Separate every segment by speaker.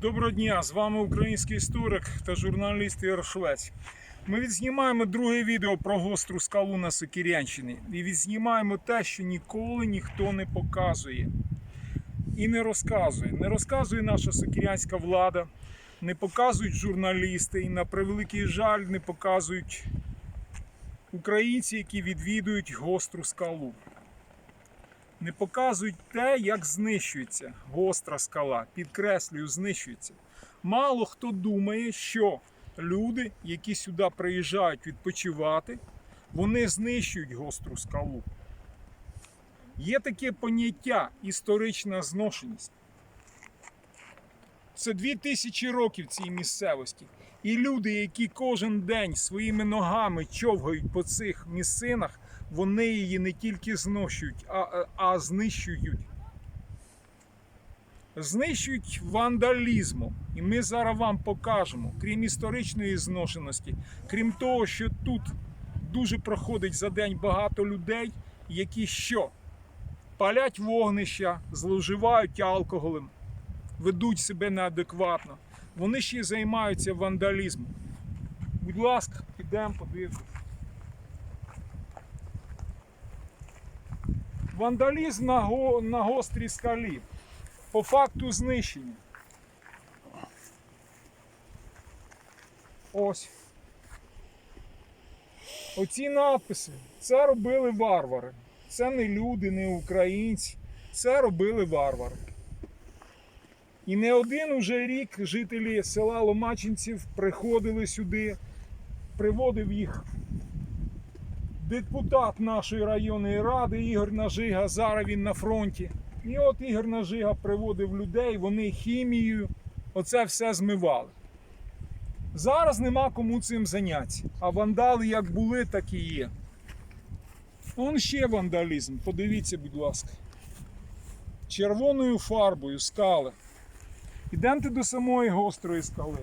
Speaker 1: Доброго дня! З вами український історик та журналіст Ігор Швець. Ми відзнімаємо друге відео про гостру скалу на Сокірянщині. І відзнімаємо те, що ніколи ніхто не показує і не розказує. Не розказує наша сокірянська влада, не показують журналісти і на превеликий жаль не показують українці, які відвідують гостру скалу. Не показують те, як знищується гостра скала. Підкреслюю, знищується. Мало хто думає, що люди, які сюди приїжджають відпочивати, вони знищують гостру скалу. Є таке поняття історична зношеність. Це 2000 років цій місцевості. І люди, які кожен день своїми ногами човгають по цих місцинах, вони її не тільки зношують, а, а, а знищують. Знищують вандалізмом. І ми зараз вам покажемо, крім історичної зношеності, крім того, що тут дуже проходить за день багато людей, які що? Палять вогнища, зловживають алкоголем, ведуть себе неадекватно. Вони ще й займаються вандалізмом. Будь ласка, підемо подивимось. Вандалізм на, го, на гострій скалі. По факту знищення. Ось. Оці надписи. Це робили варвари. Це не люди, не українці. Це робили варвари. І не один уже рік жителі села Ломачинців приходили сюди, приводив їх депутат нашої районної ради Ігор Нажига. Зараз він на фронті. І от Ігор Нажига приводив людей, вони хімією оце все змивали. Зараз нема кому цим зайнятися. А вандали як були, так і є. Он ще вандалізм. Подивіться, будь ласка. Червоною фарбою скали. Ідемте до самої гострої скали.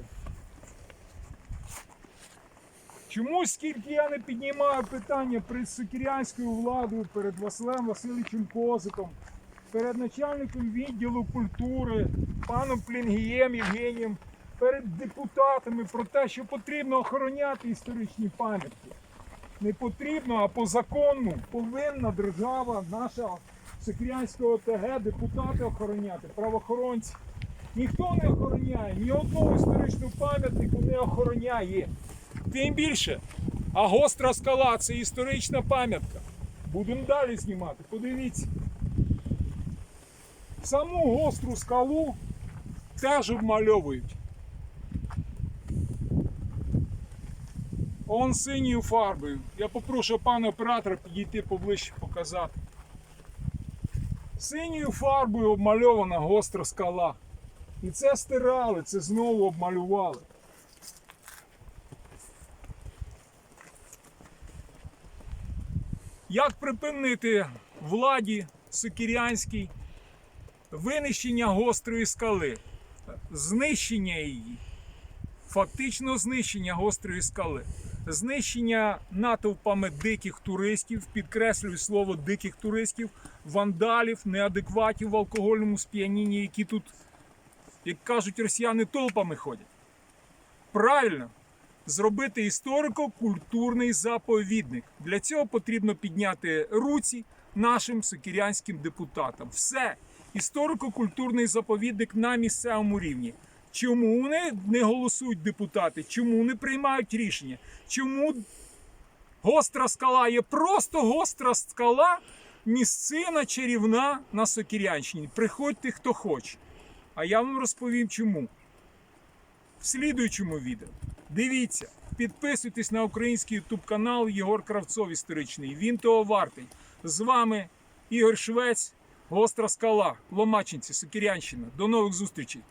Speaker 1: Чомусь, скільки я не піднімаю питання перед сокірянською владою, перед Василем Васильовичем Козиком, перед начальником відділу культури, паном Плінгієм Євгенієм, перед депутатами про те, що потрібно охороняти історичні пам'ятки. Не потрібно, а по закону повинна держава, наша Сокірянська ОТГ, депутати охороняти, правоохоронці. Ніхто не охороняє, ні одного історичного пам'ятнику не охороняє. Тим більше, а гостра скала це історична пам'ятка. Будемо далі знімати. Подивіться. Саму гостру скалу теж обмальовують. Он синьою фарбою. Я попрошу пана оператора підійти поближче показати. Синьою фарбою обмальована гостра скала. І це стирали, це знову обмалювали. Як припинити владі Сокірянській винищення гострої скали, знищення її, фактично знищення гострої скали, знищення натовпами диких туристів, підкреслюю слово диких туристів, вандалів, неадекватів в алкогольному сп'янінні, які тут, як кажуть росіяни, толпами ходять. Правильно, зробити історико-культурний заповідник. Для цього потрібно підняти руці нашим сокірянським депутатам. Все, історико-культурний заповідник на місцевому рівні. Чому вони не голосують депутати? Чому не приймають рішення? Чому гостра скала є просто гостра скала, місцина чарівна на Сокірянщині. Приходьте, хто хоче. А я вам розповім чому. В слідуючому відео. Дивіться, підписуйтесь на український ютуб канал Єгор Кравцов історичний. Він того вартий. З вами Ігор Швець, Гостра Скала, Ломачинці, Сокірянщина. До нових зустрічей!